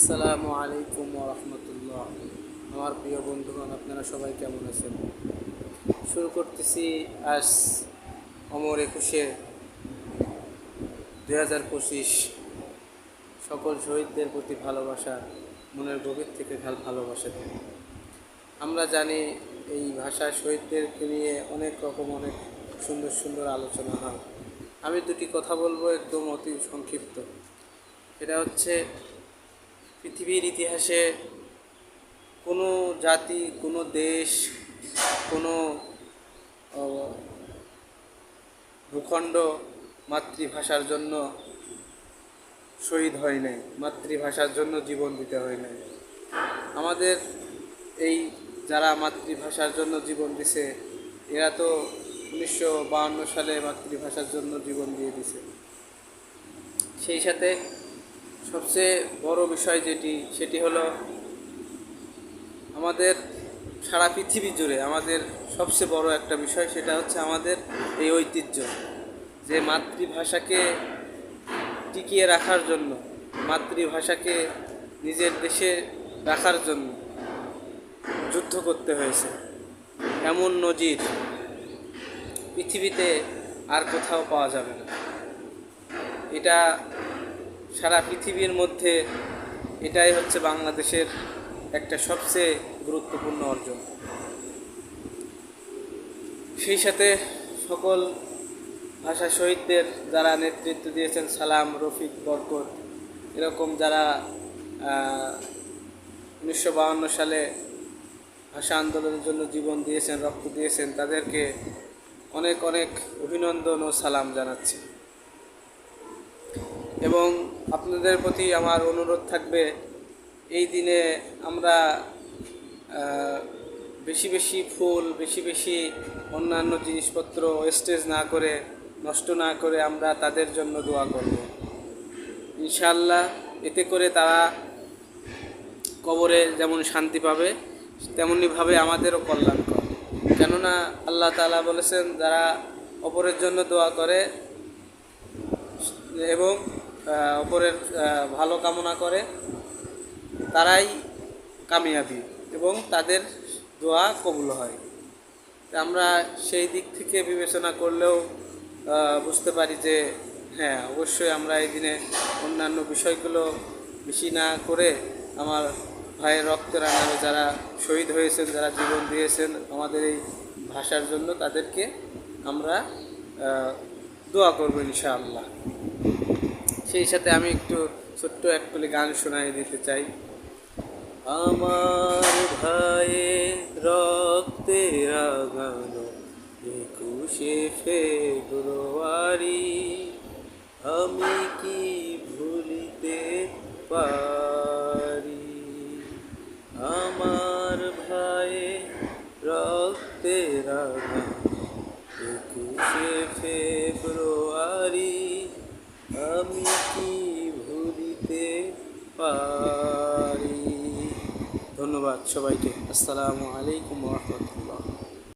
আসসালামু আলাইকুম রহমতুল্লাহ। আমার প্রিয় বন্ধুগণ, আপনারা সবাই কেমন আছেন? শুরু করতেছি আজ অমর একুশে দুই হাজার পঁচিশ। সকল শহীদদের প্রতি ভালোবাসা, মনের গভীর থেকে ভালো ভালোবাসা দেয়। আমরা জানি এই ভাষায় শহীদদেরকে নিয়ে অনেক রকম, অনেক সুন্দর সুন্দর আলোচনা হয়। আমি দুটি কথা বলব, একদম অতি সংক্ষিপ্ত। এটা হচ্ছে পৃথিবীর ইতিহাসে কোনো জাতি, কোনো দেশ, কোনো ভূখণ্ড মাতৃভাষার জন্য শহীদ হয় নাই, মাতৃভাষার জন্য জীবন দিতে হয় নাই। আমাদের এই যারা মাতৃভাষার জন্য জীবন দিছে, এরা তো উনিশশো সালে মাতৃভাষার জন্য জীবন দিয়ে দিছে। সেই সাথে সবচেয়ে বড় বিষয় যেটি, সেটি হলো আমাদের সারা পৃথিবী জুড়ে আমাদের সবচেয়ে বড় একটা বিষয় সেটা হচ্ছে আমাদের এই ঐতিহ্য যে মাতৃভাষাকে টিকিয়ে রাখার জন্য, মাতৃভাষাকে নিজের দেশে রাখার জন্য যুদ্ধ করতে হয়েছে। এমন নজির পৃথিবীতে আর কোথাও পাওয়া যাবে না। এটা সারা পৃথিবীর মধ্যে এটাই হচ্ছে বাংলাদেশের একটা সবচেয়ে গুরুত্বপূর্ণ অর্জন। সেই সাথে সকল ভাষা শহীদদের যারা নেতৃত্ব দিয়েছেন, সালাম, রফিক, বরকত, এরকম যারা উনিশশো সালে ভাষা আন্দোলনের জন্য জীবন দিয়েছেন, রক্ত দিয়েছেন, তাদেরকে অনেক অনেক অভিনন্দন ও সালাম জানাচ্ছি। এবং আপনাদের প্রতি আমার অনুরোধ থাকবে, এই দিনে আমরা বেশি বেশি ফুল, বেশি বেশি অন্যান্য জিনিসপত্র ওয়েস্টেজ না করে, নষ্ট না করে আমরা তাদের জন্য দোয়া করব। ইনশাল্লাহ এতে করে তারা কবরে যেমন শান্তি পাবে, তেমনিভাবে আমাদেরও কল্যাণ করে কেননা আল্লাহ তালা বলেছেন, যারা অপরের জন্য দোয়া করে এবং অপরের ভালো কামনা করে, তারাই কামিয়াবি এবং তাদের দোয়া কবুল হয়। আমরা সেই দিক থেকে বিবেচনা করলেও বুঝতে পারি যে হ্যাঁ অবশ্যই আমরা এই দিনে অন্যান্য বিষয়গুলো বেশি না করে আমার ভাইয়ের রক্তের আনারে যারা শহীদ হয়েছেন, যারা জীবন দিয়েছেন, আমাদের এই ভাষার জন্য তাদেরকে আমরা দোয়া করব ইনশাআল্লাহ। সেই সাথে আমি একটু ছোট্ট একটুলি গান শোনাই দিতে চাই। আমার ভাইয়ে রক্তে রাগানো একুশে ফেব্রুয়ারি, আমি কি ভুলিতে পারি? আমার ভাইয়ে রক্তে রাগানো একুশে ফেব্রুয়ারি আমি কি ভুলিতে পারি? ধন্যবাদ সবাইকে। আসসালামু আলাইকুম রহমতুল্লাহ।